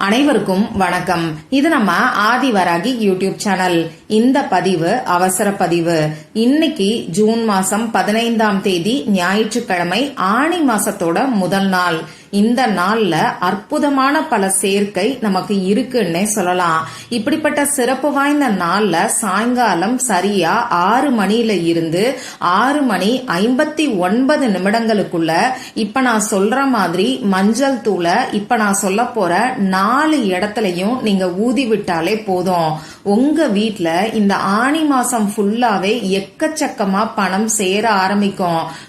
அனைவருக்கும் வணக்கம். இது நம்ம ஆதிவராகி யூடியூப் சேனல். இந்த பதிவு அவசர பதிவு. இன்னைக்கு ஜூன் மாசம் பதினைந்தாம் தேதி ஞாயிற்றுக்கிழமை ஆணி மாசத்தோட முதல் நாள். இந்த நாள்ல அற்புதமான பல சேர்க்கை நமக்கு இருக்குன்னே சொல்லலாம். இப்படிப்பட்ட சிறப்பு வாய்ந்த நாள்ல சாயங்காலம் சரியா ஆறு மணியில இருந்து ஆறு மணி ஐம்பத்தி ஒன்பது நிமிடங்களுக்குள்ள இப்ப நான் சொல்ற மாதிரி மஞ்சள் தூளை இப்ப நான் சொல்ல போற நாலு இடத்துலயும் நீங்க ஊதி விட்டாலே போதும். உங்க வீட்டுல இந்த ஆணி மாசம் ஃபுல்லாவே எக்கச்சக்கமா பணம் சேர ஆரம்பிக்கும்.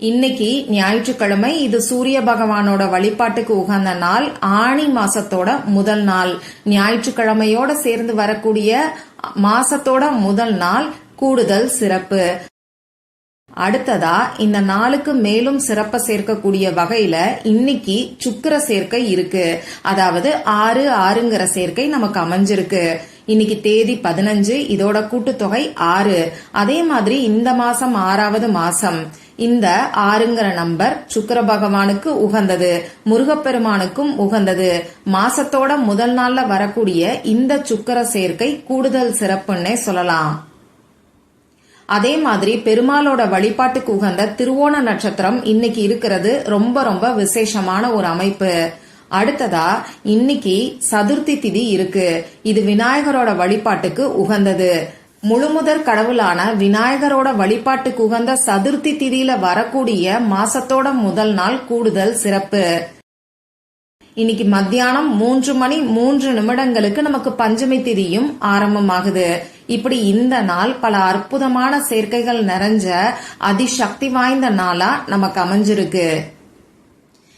இன்னைக்கு ஞாயிற்றுக்கிழமை இது சூரிய பகவானோட வழிபாட்டுக்கு உகந்த நாள் ஆணி மாசத்தோட முதல் நாள். ஞாயிற்றுக்கிழமையோட சேர்ந்து வரக்கூடிய மாசத்தோட முதல் நாள் கூடுதல் சிறப்பு. அடுத்ததா இந்த நாளுக்கு மேலும் சிறப்ப சேர்க்கக்கூடிய வகையில இன்னைக்கு சுக்கிர சேர்க்கை இருக்கு. அதாவது ஆறு ஆறுங்கிற சேர்க்கை நமக்கு அமைஞ்சிருக்கு. இன்னைக்கு தேதி பதினஞ்சு இதோட கூட்டுத்தொகை ஆறு. அதே மாதிரி இந்த மாசம் ஆறாவது மாசம். இந்த ஆறுங்கிற நம்பர் சுக்கர பகவானுக்கு உகந்தது முருகப்பெருமானுக்கும் உகந்தது. மாசத்தோட முதல் நாள்ல வரக்கூடிய இந்த சுக்கர சேர்க்கை கூடுதல் சிறப்புன்னே சொல்லலாம். அதே மாதிரி பெருமாளோட வழிபாட்டுக்கு உகந்த திருவோண நட்சத்திரம் இன்னைக்கு இருக்கிறது. ரொம்ப ரொம்ப விசேஷமான ஒரு அமைப்பு. அடுத்ததா இன்னைக்கு சதுர்த்தி திதி இருக்கு. இது விநாயகரோட வழிபாட்டுக்கு உகந்தது. முழுமுதற் கடவுளான விநாயகரோட வழிபாட்டுக்கு உகந்த சதுர்த்தி திதியில வரக்கூடிய மாசத்தோட முதல் நாள் கூடுதல் சிறப்பு. இன்னைக்கு மத்தியானம் மூன்று மணி மூன்று நிமிடங்களுக்கு நமக்கு பஞ்சமி திதியும் ஆரம்பமாகுது. இப்படி இந்த நாள் பல அற்புதமான சேர்க்கைகள் நிறைஞ்ச அதிசக்தி வாய்ந்த நாளா நமக்கு அமைஞ்சிருக்கு.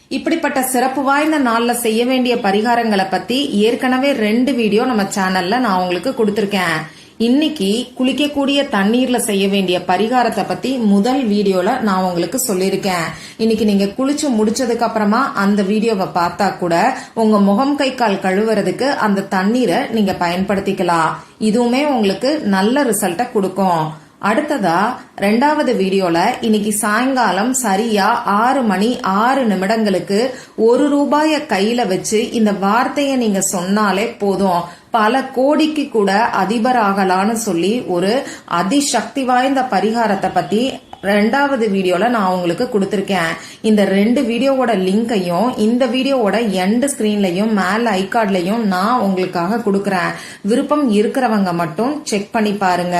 இப்படிப்பட்ட சிறப்பு வாய்ந்த நாள்ல செய்ய வேண்டிய பரிகாரங்களை பத்தி ஏற்கனவே ரெண்டு வீடியோ நம்ம சேனல்ல நான் உங்களுக்கு கொடுத்திருக்கேன். இன்னைக்கு குளிக்கக்கூடிய தண்ணீர்ல செய்ய வேண்டிய பரிகாரத்தை பத்தி முதல் வீடியோல நான் உங்களுக்கு சொல்லியிருக்கேன். இன்னைக்கு நீங்க குளிச்சு முடிச்சதுக்கு அப்புறமா அந்த வீடியோவை பார்த்தா கூட உங்க முகம் கை கால் கழுவுறதுக்கு அந்த தண்ணீரை நீங்க பயன்படுத்திக்கலாம். இதுவுமே உங்களுக்கு நல்ல ரிசல்ட்டை கொடுக்கும். அடுத்ததா ரெண்டாவது வீடியோல இன்னைக்கு சாயங்காலம் சரியா ஆறு மணி ஆறு நிமிடங்களுக்கு ஒரு ரூபாய கையில வச்சு இந்த வார்த்தையை நீங்க சொன்னாலே போதும். பல கோடிக்கு கூட அதிபர் ஆகலான்னு சொல்லி ஒரு அதிசக்தி வாய்ந்த பரிகாரத்தை பத்தி ரெண்டாவது வீடியோல நான் உங்களுக்கு கொடுத்துருக்கேன். இந்த ரெண்டு வீடியோவோட லிங்கையும் இந்த வீடியோவோட எண்ட் ஸ்கிரீன்லையும் மேல ஐகார்ட்லையும் நான் உங்களுக்காக கொடுக்கறேன். விருப்பம் இருக்கிறவங்க மட்டும் செக் பண்ணி பாருங்க.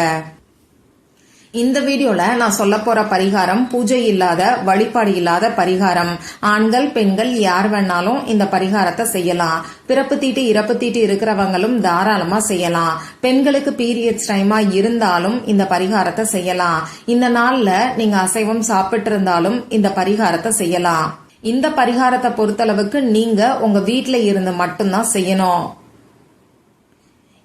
இந்த வீடியோல நான் சொல்ல போற பரிகாரம் பூஜை இல்லாத வழிபாடு இல்லாத பரிகாரம். ஆண்கள் பெண்கள் யார் வேணாலும் இந்த பரிகாரத்தை செய்யலாம். பிறப்பு தீட்டு இறப்பு தீட்டு இருக்கிறவங்களும் தாராளமா செய்யலாம். பெண்களுக்கு பீரியட்ஸ் டைமா இருந்தாலும் இந்த பரிகாரத்தை செய்யலாம். இந்த நாள்ல நீங்க அசைவம் சாப்பிட்டு இருந்தாலும் இந்த பரிகாரத்தை செய்யலாம். இந்த பரிகாரத்தை பொறுத்தளவுக்கு நீங்க உங்க வீட்ல இருந்து மட்டும்தான் செய்யணும்.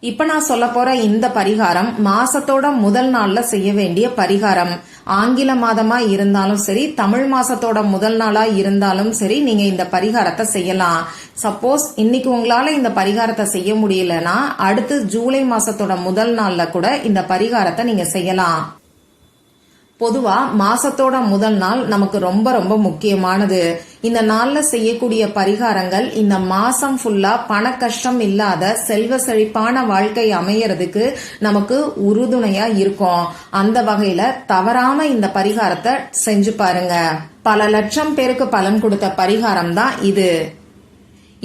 இப்ப நான் சொல்ல போற இந்த பரிகாரம் மாசத்தோட முதல் நாள்ல செய்ய வேண்டிய பரிகாரம். ஆங்கில மாதமா இருந்தாலும் சரி தமிழ் மாசத்தோட முதல் நாளா இருந்தாலும் சரி நீங்க இந்த பரிகாரத்தை செய்யலாம். சப்போஸ் இன்னைக்கு உங்களால இந்த பரிகாரத்தை செய்ய முடியலன்னா அடுத்து ஜூலை மாசத்தோட முதல் நாள்ல கூட இந்த பரிகாரத்தை நீங்க செய்யலாம். பொதுவா மாசத்தோட முதல் நாள் நமக்கு ரொம்ப ரொம்ப முக்கியமானது. இந்த நாள்ல செய்யக்கூடிய பரிகாரங்கள் இந்த மாசம் ஃபுல்லா பண கஷ்டம் இல்லாத செல்வ செழிப்பான வாழ்க்கை அமையறதுக்கு நமக்கு உறுதுணையா இருக்கும். அந்த வகையில தவறாம இந்த பரிகாரத்தை செஞ்சு பாருங்க. பல லட்சம் பேருக்கு பலன் கொடுத்த பரிகாரம் தான் இது.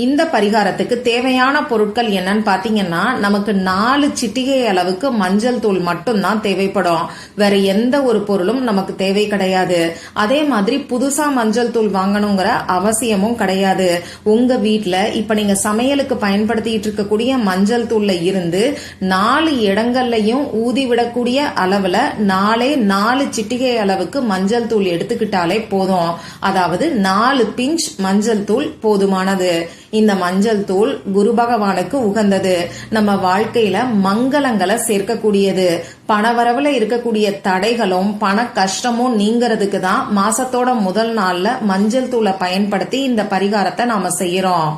இந்த பரிகாரத்துக்கு தேவையான பொருட்கள் என்னன்னு பாத்தீங்கன்னா நமக்கு நாலு சிட்டிகை அளவுக்கு மஞ்சள் தூள் மட்டும்தான் தேவைப்படும். வேற எந்த ஒரு பொருளும் நமக்கு தேவை கிடையாது. அதே மாதிரி புதுசா மஞ்சள் தூள் வாங்கணுங்கிற அவசியமும் கிடையாது. உங்க வீட்டில் இப்ப நீங்க சமையலுக்கு பயன்படுத்திட்டு இருக்கக்கூடிய மஞ்சள் தூள்ல இருந்து நாலு இடங்கள்லையும் ஊதி விடக்கூடிய அளவுல நாலே நாலு சிட்டிகை அளவுக்கு மஞ்சள் தூள் எடுத்துக்கிட்டாலே போதும். அதாவது நாலு பிஞ்ச் மஞ்சள் தூள் போதுமானது. இந்த மஞ்சள் தூள் குரு பகவானுக்கு உகந்தது. நம்ம வாழ்க்கையில மங்களங்களை சேர்க்கக்கூடியது. பணவரவுல இருக்கக்கூடிய தடைகளும் பண கஷ்டமும் நீங்கிறதுக்கு தான் மாசத்தோட முதல் நாள்ல மஞ்சள் தூளை பயன்படுத்தி இந்த பரிகாரத்தை நாம செய்யறோம்.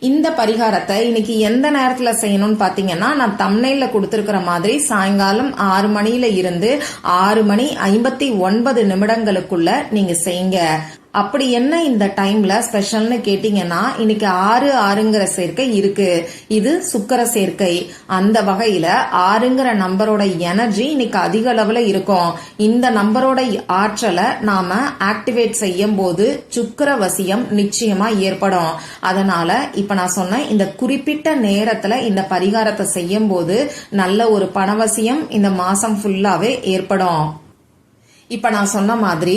இந்த பரிகாரத்தை இன்னைக்கு எந்த நேரத்துல செய்யணும்னு பாத்தீங்கன்னா நான் தம்னையில கொடுத்துருக்கிற மாதிரி சாயங்காலம் ஆறு மணியில இருந்து ஆறு மணி ஐம்பத்தி ஒன்பது நிமிடங்களுக்குள்ள நீங்க செய்யுங்க. அப்படி என்ன இந்த டைம்ல ஸ்பெஷல்னு கேட்டீங்கன்னா இன்னைக்கு ஆறு ஆறுங்கிற சேர்க்கை இருக்கு. இது சுக்கர சேர்க்கை. அந்த வகையில ஆறுங்கிற நம்பரோட எனர்ஜி இன்னைக்கு அதிக அளவுல இருக்கும். இந்த நம்பரோட ஆற்றலை நாம ஆக்டிவேட் செய்யும் போது சுக்கர வசியம் நிச்சயமா ஏற்படும். அதனால இப்ப நான் சொன்ன இந்த குறிப்பிட்ட நேரத்துல இந்த பரிகாரத்தை செய்யும் போது நல்ல ஒரு பணவசியம் இந்த மாசம் ஃபுல்லாவே ஏற்படும். இப்ப நான் சொன்ன மாதிரி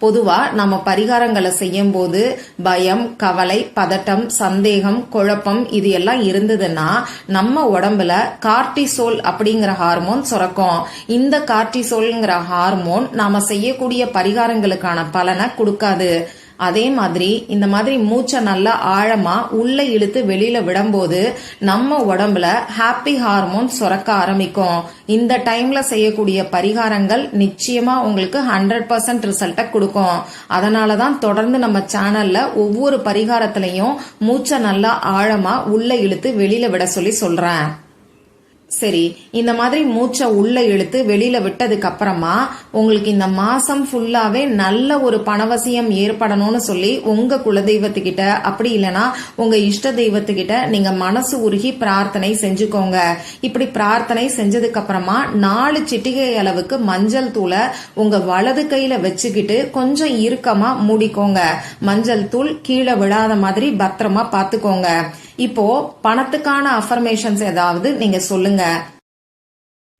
பொதுவா நம்ம பரிகாரங்களை செய்யும் போது பயம் கவலை பதட்டம் சந்தேகம் குழப்பம் இது எல்லாம் இருந்ததுன்னா நம்ம உடம்புல கார்டிசோல் அப்படிங்கிற ஹார்மோன் சுரக்கும். இந்த கார்டிசோல்ங்கிற ஹார்மோன் நாம செய்யக்கூடிய பரிகாரங்களுக்கான பலனை கொடுக்காது. அதே மாதிரி இந்த மாதிரி மூச்சை நல்லா ஆழமா உள்ள இழுத்து வெளியில விடும்போது நம்ம உடம்புல ஹாப்பி ஹார்மோன் சுரக்க ஆரம்பிக்கும். இந்த டைம்ல செய்யக்கூடிய பரிகாரங்கள் நிச்சயமா உங்களுக்கு ஹண்ட்ரட் பர்சன்ட் ரிசல்ட்டை கொடுக்கும். அதனாலதான் தொடர்ந்து நம்ம சேனல்ல ஒவ்வொரு பரிகாரத்திலையும் மூச்சை நல்லா ஆழமா உள்ள இழுத்து வெளியில விட சொல்லி சொல்றேன். சரி இந்த மாதிரி மூச்சை உள்ள இழுத்து வெளியில விட்டதுக்கு அப்புறமா உங்களுக்கு இந்த மாசம் ஃபுல்லாவே நல்ல ஒரு பணவசியம் ஏற்படணும்னு சொல்லி உங்க குலதெய்வத்துக்கிட்ட அப்படி இல்லைன்னா உங்க இஷ்ட தெய்வத்துக்கிட்ட நீங்க மனசு உருகி பிரார்த்தனை செஞ்சுக்கோங்க. இப்படி பிரார்த்தனை செஞ்சதுக்கு அப்புறமா நாலு சிட்டிகை அளவுக்கு மஞ்சள் தூளை உங்க வலது கையில வச்சுக்கிட்டு கொஞ்சம் இறுக்கமா மூடிக்கோங்க. மஞ்சள் தூள் கீழே விழாத மாதிரி பத்திரமா பாத்துக்கோங்க இப்போ பணத்துக்கான அஃபர்மேஷன்ஸ் ஏதாவது நீங்க சொல்லுங்க.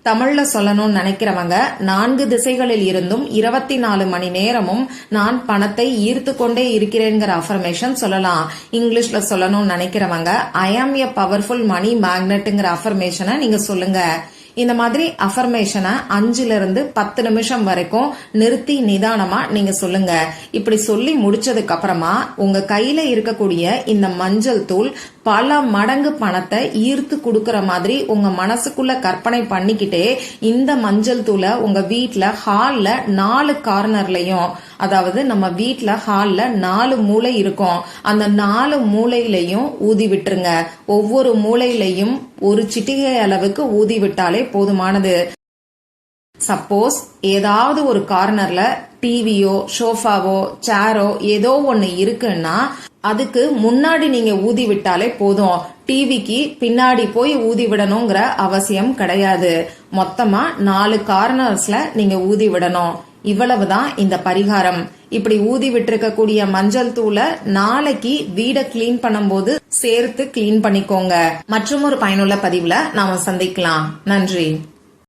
தமிழ்ல சொல்லணும்னு நினைக்கிறவங்க நான்கு திசைகளில் இருந்தும் இருபத்தி நாலு மணி நேரமும் நான் பணத்தை ஈர்த்து கொண்டே இருக்கிறேங்கிற அஃபர்மேஷன் சொல்லலாம். இங்கிலீஷ்ல சொல்லணும்னு நினைக்கிறவங்க ஐ ஆம் எ பவர்ஃபுல் மணி மேக்னெட்டுங்கிற அஃபர்மேஷனை நீங்க சொல்லுங்க. இந்த மாதிரி அஃபர்மேஷனை அஞ்சுல இருந்து பத்து நிமிஷம் வரைக்கும் நிறுத்தி நிதானமா நீங்க சொல்லுங்க. இப்படி சொல்லி முடிச்சதுக்கு அப்புறமா உங்க கையில இருக்கக்கூடிய இந்த மஞ்சள் தூள் பல மடங்கு பணத்தை ஈர்த்து கொடுக்கற மாதிரி உங்க மனசுக்குள்ள கற்பனை பண்ணிக்கிட்டே இந்த மஞ்சள் தூளை உங்க வீட்டுல ஹால்ல நாலு கார்னர்லயும் அதாவது நம்ம வீட்டுல ஹால்ல நாலு மூளை இருக்கும். அந்த நாலு மூளையிலையும் ஊதி விட்டுருங்க. ஒவ்வொரு மூளையிலையும் ஒரு சிட்டிகை அளவுக்கு ஊதி விட்டாலே போதுமானது. சப்போஸ் ஏதாவது ஒரு கார்னர்ல டிவியோ சோஃபாவோ சேரோ ஏதோ ஒன்னு இருக்குன்னா அதுக்கு முன்னாடி நீங்க ஊதி விட்டாலே போதும். டிவிக்கு பின்னாடி போய் ஊதி விடணுங்கிற அவசியம் கிடையாது. மொத்தமா நாலு கார்னர்ஸ்ல நீங்க ஊதி விடணும். இவ்வளவுதான் இந்த பரிகாரம். இப்படி ஊதி விட்டிருக்கக்கூடிய மஞ்சள் தூளை நாளைக்கு வீடை கிளீன் பண்ணும்போது சேர்த்து கிளீன் பண்ணிக்கோங்க. மற்றும் ஒரு பயனுள்ள பதிவுல நாம சந்திக்கலாம். நன்றி.